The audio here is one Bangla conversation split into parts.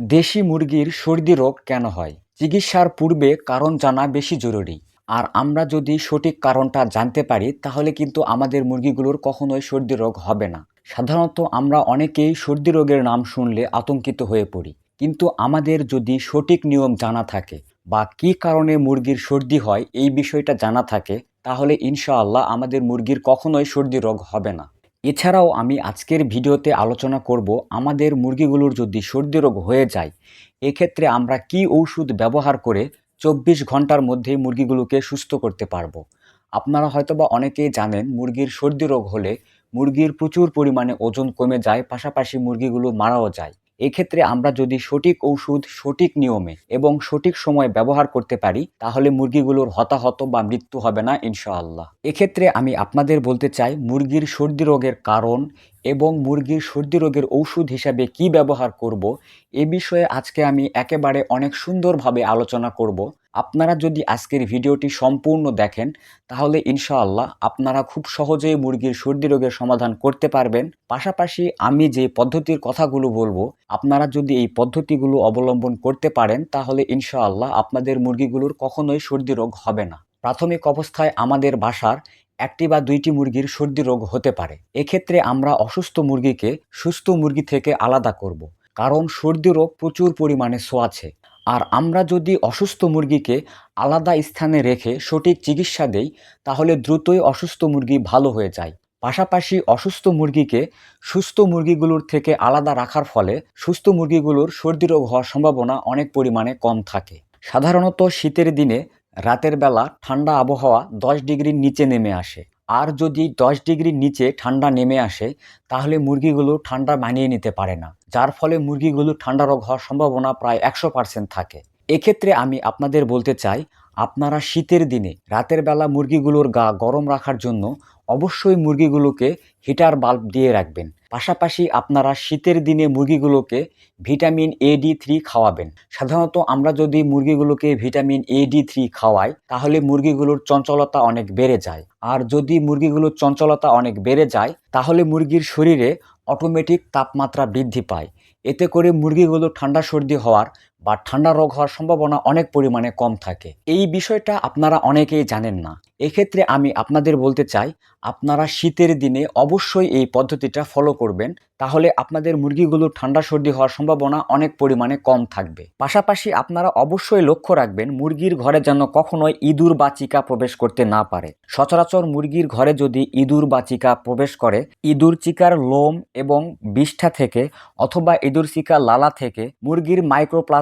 দেশি মুরগির সর্দি রোগ কেন হয়? চিকিৎসার পূর্বে কারণ জানা বেশি জরুরি। আর আমরা যদি সঠিক কারণটা জানতে পারি, তাহলে কিন্তু আমাদের মুরগিগুলোর কখনোই সর্দি রোগ হবে না। সাধারণত আমরা অনেকেই সর্দি রোগের নাম শুনলে আতঙ্কিত হয়ে পড়ি। কিন্তু আমাদের যদি সঠিক নিয়ম জানা থাকে বা কী কারণে মুরগির সর্দি হয় এই বিষয়টা জানা থাকে, তাহলে ইনশাআল্লাহ আমাদের মুরগির কখনোই সর্দি রোগ হবে না। এছাড়াও আমি আজকের ভিডিওতে আলোচনা করব আমাদের মুরগিগুলোর যদি সর্দি রোগ হয়ে যায়, এক্ষেত্রে আমরা কি ঔষধ ব্যবহার করে চব্বিশ ঘণ্টার মধ্যে মুরগিগুলোকে সুস্থ করতে পারব? আপনারা হয়তোবা অনেকেই জানেন মুরগির সর্দি রোগ হলে মুরগির প্রচুর পরিমাণে ওজন কমে যায়, পাশাপাশি মুরগিগুলো মারাও যায়। এক্ষেত্রে আমরা যদি সঠিক ঔষধ, সঠিক নিয়মে এবং সঠিক সময় ব্যবহার করতে পারি, তাহলে মুরগিগুলোর হতাহত বা মৃত্যু হবে না, ইনশাআল্লাহ। এক্ষেত্রে আমি আপনাদের বলতে চাই, মুরগির সর্দি রোগের কারণ এবং মুরগির সর্দি রোগের ঔষধ হিসাবে কি ব্যবহার করব, এ বিষয়ে আজকে আমি একেবারে অনেক সুন্দরভাবে আলোচনা করব। আপনারা যদি আজকের ভিডিওটি সম্পূর্ণ দেখেন, তাহলে ইনশাআল্লাহ আপনারা খুব সহজেই মুরগির সর্দি রোগের সমাধান করতে পারবেন। পাশাপাশি আমি যে পদ্ধতির কথাগুলো বলব, আপনারা যদি এই পদ্ধতিগুলো অবলম্বন করতে পারেন, তাহলে ইনশাআল্লাহ আপনাদের মুরগিগুলোর কখনোই সর্দি রোগ হবে না। প্রাথমিক অবস্থায় আমাদের বাসার একটি বা দুইটি মুরগির সর্দি রোগ হতে পারে। এক্ষেত্রে আমরা অসুস্থ মুরগিকে সুস্থ মুরগি থেকে আলাদা করব। কারণ সর্দি রোগ প্রচুর পরিমাণে ছোঁয়াছে আর আমরা যদি অসুস্থ মুরগিকে আলাদা স্থানে রেখে সঠিক চিকিৎসা দেই, তাহলে দ্রুতই অসুস্থ মুরগি ভালো হয়ে যায়। পাশাপাশি অসুস্থ মুরগিকে সুস্থ মুরগিগুলোর থেকে আলাদা রাখার ফলে সুস্থ মুরগিগুলোর সর্দি রোগ হওয়ার সম্ভাবনা অনেক পরিমাণে কম থাকে। সাধারণত শীতের দিনে রাতের বেলা ঠান্ডা আবহাওয়া দশ ডিগ্রির নিচে নেমে আসে। আর যদি দশ ডিগ্রির নিচে ঠান্ডা নেমে আসে, তাহলে মুরগিগুলো ঠান্ডা মানিয়ে নিতে পারে না, যার ফলে মুরগিগুলো ঠান্ডা রোগ হওয়ার সম্ভাবনা প্রায় একশো পার্সেন্ট থাকে। এক্ষেত্রে আমি আপনাদের বলতে চাই, আপনারা শীতের দিনে রাতের বেলা মুরগিগুলোর গা গরম রাখার জন্য অবশ্যই মুরগিগুলোকে হিটার বাল্ব দিয়ে রাখবেন। পাশাপাশি আপনারা শীতের দিনে মুরগিগুলোকে ভিটামিন এ ডি থ্রি খাওয়াবেন। সাধারণত আমরা যদি মুরগিগুলোকে ভিটামিন এ ডি থ্রি খাওয়াই, তাহলে মুরগিগুলোর চঞ্চলতা অনেক বেড়ে যায়। আর যদি মুরগিগুলোর চঞ্চলতা অনেক বেড়ে যায়, তাহলে মুরগির শরীরে অটোমেটিক তাপমাত্রা বৃদ্ধি পায়। এতে করে মুরগিগুলো ঠান্ডা সর্দি হওয়ার বা ঠান্ডা রোগ হওয়ার সম্ভাবনা অনেক পরিমাণে কম থাকে। এই বিষয়টা আপনারা অনেকেই জানেন না। এক্ষেত্রে আমি আপনাদের বলতে চাই, আপনারা শীতের দিনে অবশ্যই এই পদ্ধতিটা ফলো করবেন। তাহলে আপনাদের মুরগিগুলোর ঠান্ডা সর্দি হওয়ার সম্ভাবনা অনেক পরিমাণে কম থাকবে। পাশাপাশি আপনারা অবশ্যই লক্ষ্য রাখবেন, মুরগির ঘরে যেন কখনোই ইঁদুর বা চিকা প্রবেশ করতে না পারে। সচরাচর মুরগির ঘরে যদি ইঁদুর বা চিকা প্রবেশ করে, ইঁদুর চিকার লোম এবং বিষ্ঠা থেকে অথবা ইঁদুর চিকা লালা থেকে মুরগির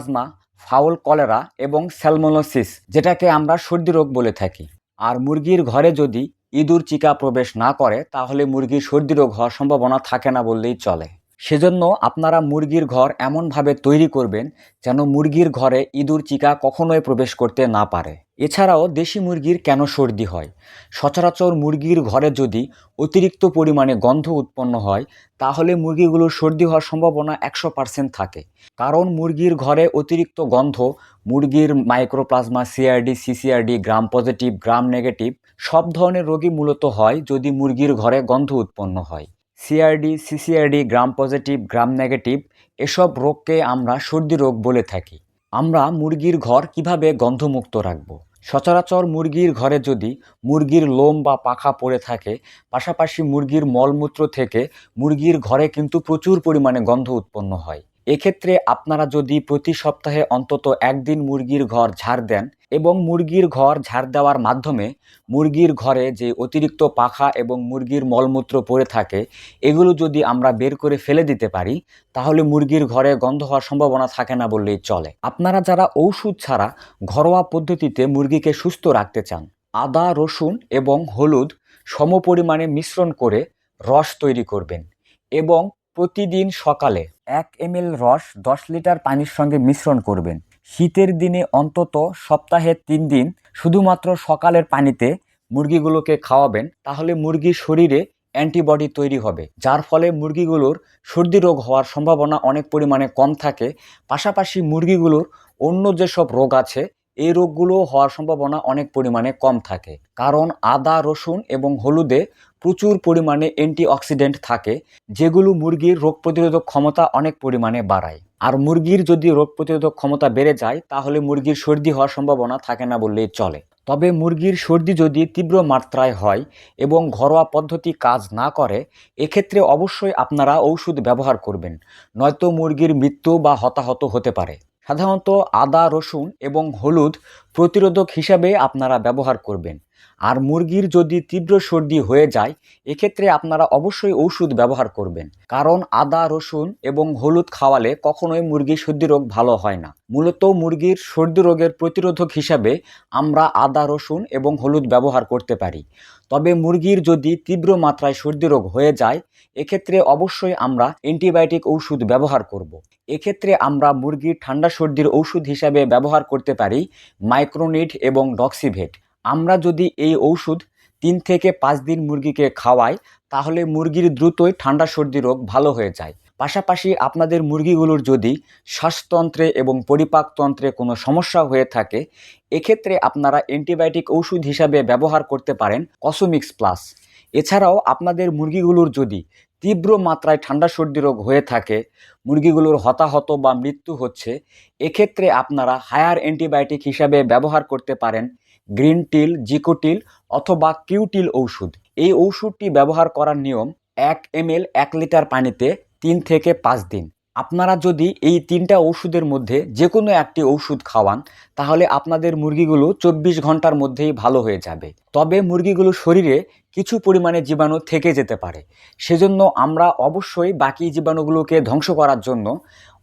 মাইক্রোপ্লাজমা ফাউল কলেরা এবং স্যালমোনোসিস, যেটাকে আমরা সর্দি রোগ বলে থাকি। আর মুরগির ঘরে যদি ইঁদুর চিকা প্রবেশ না করে, তাহলে মুরগির সর্দি রোগ হওয়ার সম্ভাবনা থাকে না বললেই চলে। সেজন্য আপনারা মুরগির ঘর এমনভাবে তৈরি করবেন যেন মুরগির ঘরে ইঁদুর, চিকা কখনোই প্রবেশ করতে না পারে। এছাড়াও দেশি মুরগির কেন সর্দি হয়? সচরাচর মুরগির ঘরে যদি অতিরিক্ত পরিমাণে গন্ধ উৎপন্ন হয়, তাহলে মুরগিগুলোর সর্দি হওয়ার সম্ভাবনা একশো পার্সেন্ট থাকে। কারণ মুরগির ঘরে অতিরিক্ত গন্ধ, মুরগির mycoplasma, CRD, CCRD, gram positive, gram negative, সব ধরনের রোগী মূলত হয় যদি মুরগির ঘরে গন্ধ উৎপন্ন হয়। CRD CCRD gram positive gram negative এসব রোগকে আমরা সর্দি রোগ বলে থাকি। আমরা মুরগির ঘর কীভাবে গন্ধমুক্ত রাখব? সচরাচর মুরগির ঘরে যদি মুরগির লোম বা পাখা পড়ে থাকে, পাশাপাশি মুরগির মলমূত্র থেকে মুরগির ঘরে কিন্তু প্রচুর পরিমাণে গন্ধ উৎপন্ন হয়। এক্ষেত্রে আপনারা যদি প্রতি সপ্তাহে অন্তত একদিন মুরগির ঘর ঝাড় দেন এবং মুরগির ঘর ঝাড় দেওয়ার মাধ্যমে মুরগির ঘরে যে অতিরিক্ত পাখা এবং মুরগির মলমূত্র পড়ে থাকে, এগুলো যদি আমরা বের করে ফেলে দিতে পারি, তাহলে মুরগির ঘরে গন্ধ হওয়ার সম্ভাবনা থাকে না বললেই চলে। আপনারা যারা ঔষধ ছাড়া ঘরোয়া পদ্ধতিতে মুরগিকে সুস্থ রাখতে চান, আদা, রসুন এবং হলুদ সমপরিমাণে মিশ্রণ করে রস তৈরি করবেন এবং প্রতিদিন সকালে এক এম রস দশ লিটার পানির সঙ্গে মিশ্রণ করবেন। শীতের দিনে অন্তত সপ্তাহে তিন দিন শুধুমাত্র সকালের পানিতে মুরগিগুলোকে খাওয়াবেন, তাহলে মুরগির শরীরে অ্যান্টিবডি তৈরি হবে, যার ফলে মুরগিগুলোর সর্দি রোগ হওয়ার সম্ভাবনা অনেক পরিমাণে কম থাকে। পাশাপাশি মুরগিগুলোর অন্য যেসব রোগ আছে, এই রোগগুলো হওয়ার সম্ভাবনা অনেক পরিমাণে কম থাকে। কারণ আদা, রসুন এবং হলুদে প্রচুর পরিমাণে অ্যান্টিঅক্সিডেন্ট থাকে, যেগুলো মুরগির রোগ প্রতিরোধক ক্ষমতা অনেক পরিমাণে বাড়ায়। আর মুরগির যদি রোগ প্রতিরোধক ক্ষমতা বেড়ে যায়, তাহলে মুরগির সর্দি হওয়ার সম্ভাবনা থাকে না বললেই চলে। তবে মুরগির সর্দি যদি তীব্র মাত্রায় হয় এবং ঘরোয়া পদ্ধতি কাজ না করে, এক্ষেত্রে অবশ্যই আপনারা ঔষধ ব্যবহার করবেন, নয়তো মুরগির মৃত্যু বা হতাহত হতে পারে। সাধারণত আদা, রসুন এবং হলুদ প্রতিরোধক হিসাবে আপনারা ব্যবহার করবেন। আর মুরগির যদি তীব্র সর্দি হয়ে যায়, এক্ষেত্রে আপনারা অবশ্যই ঔষধ ব্যবহার করবেন। কারণ আদা, রসুন এবং হলুদ খাওয়ালে কখনোই মুরগির সর্দি রোগ ভালো হয় না। মূলত মুরগির সর্দি রোগের প্রতিরোধক হিসাবে আমরা আদা, রসুন এবং হলুদ ব্যবহার করতে পারি। তবে মুরগির যদি তীব্র মাত্রায় সর্দি রোগ হয়ে যায়, এক্ষেত্রে অবশ্যই আমরা অ্যান্টিবায়োটিক ঔষধ ব্যবহার করব। এক্ষেত্রে আমরা মুরগির ঠান্ডা সর্দির ঔষধ হিসাবে ব্যবহার করতে পারি মাইক্রোনিট এবং ডক্সিভেট। আমরা যদি এই ঔষধ তিন থেকে পাঁচ দিন মুরগিকে খাওয়াই, তাহলে মুরগির দ্রুতই ঠান্ডা সর্দি রোগ ভালো হয়ে যায়। পাশাপাশি আপনাদের মুরগিগুলোর যদি শ্বাসতন্ত্রে এবং পরিপাকতন্ত্রে কোনো সমস্যা হয়ে থাকে, এক্ষেত্রে আপনারা অ্যান্টিবায়োটিক ওষুধ হিসাবে ব্যবহার করতে পারেন কসমিক্স প্লাস। এছাড়াও আপনাদের মুরগিগুলোর যদি তীব্র মাত্রায় ঠান্ডা সর্দি রোগ হয়ে থাকে, মুরগিগুলোর হতাহত বা মৃত্যু হচ্ছে, এক্ষেত্রে আপনারা হায়ার অ্যান্টিবায়োটিক হিসাবে ব্যবহার করতে পারেন গ্রিন টিল জিকোটিল অথবা কিউটিল ঔষধ। এই ঔষধটি ব্যবহার করার নিয়ম এক এম এল এক লিটার পানিতে তিন থেকে পাঁচ দিন। আপনারা যদি এই তিনটা ওষুধের মধ্যে যে কোনো একটি ওষুধ খাওয়ান, তাহলে আপনাদের মুরগিগুলো চব্বিশ ঘণ্টার মধ্যেই ভালো হয়ে যাবে। তবে মুরগিগুলোর শরীরে কিছু পরিমাণে জীবাণু থেকে যেতে পারে। সেজন্য আমরা অবশ্যই বাকি জীবাণুগুলোকে ধ্বংস করার জন্য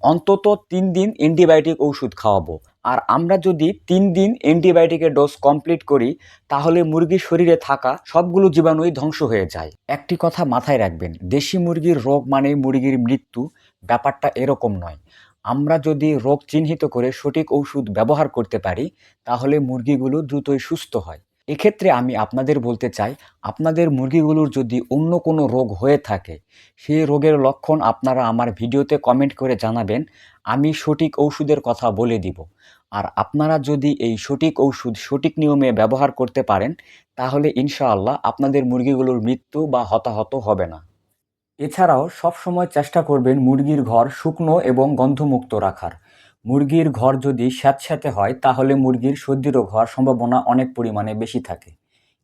অন্তত তিন দিন অ্যান্টিবায়োটিক ওষুধ খাওয়াবো। আর আমরা যদি তিন দিন অ্যান্টিবায়োটিকের ডোজ কমপ্লিট করি, তাহলে মুরগির শরীরে থাকা সবগুলো জীবাণুই ধ্বংস হয়ে যায়। একটি কথা মাথায় রাখবেন, দেশি মুরগির রোগ মানে মুরগির মৃত্যু। ব্যাপারটা এরকম নয়। আমরা যদি রোগ চিহ্নিত করে সঠিক ওষুধ ব্যবহার করতে পারি, তাহলে মুরগিগুলো দ্রুতই সুস্থ হয়। এক্ষেত্রে আমি আপনাদের বলতে চাই, আপনাদের মুরগিগুলোর যদি অন্য কোনো রোগ হয়ে থাকে, সেই রোগের লক্ষণ আপনারা আমার ভিডিওতে কমেন্ট করে জানাবেন, আমি সঠিক ওষুধের কথা বলে দিব। আর আপনারা যদি এই সঠিক ওষুধ সঠিক নিয়মে ব্যবহার করতে পারেন, তাহলে ইনশাআল্লাহ আপনাদের মুরগিগুলোর মৃত্যু বা হতাহত হবে না। এছাড়াও সবসময় চেষ্টা করবেন মুরগির ঘর শুকনো এবং গন্ধমুক্ত রাখার। মুরগির ঘর যদি স্যাঁতস্যাঁতে হয়, তাহলে মুরগির সর্দি রোগ হওয়ার সম্ভাবনা অনেক পরিমাণে বেশি থাকে।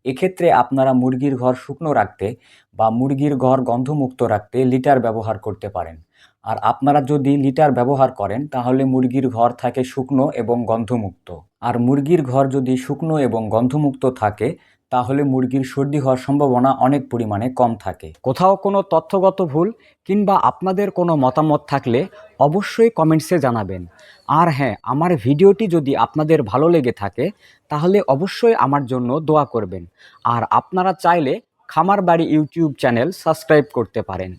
এক্ষেত্রে আপনারা মুরগির ঘর শুকনো রাখতে বা মুরগির ঘর গন্ধমুক্ত রাখতে লিটার ব্যবহার করতে পারেন। আর আপনারা যদি লিটার ব্যবহার করেন, তাহলে মুরগির ঘর থাকে শুকনো এবং গন্ধমুক্ত। আর মুরগির ঘর যদি শুকনো এবং গন্ধমুক্ত থাকে তাহলে মুরগির সর্দি হওয়ার সম্ভাবনা অনেক পরিমাণে কম থাকে। কোথাও কোনো তথ্যগত ভুল কিংবা আপনাদের কোনো মতামত থাকলে অবশ্যই কমেন্টসে জানাবেন। আর হ্যাঁ আমার ভিডিওটি যদি আপনাদের ভালো লেগে থাকে, তাহলে অবশ্যই আমার জন্য দোয়া করবেন। আর আপনারা চাইলে খামার বাড়ি ইউটিউব চ্যানেল সাবস্ক্রাইব করতে পারেন।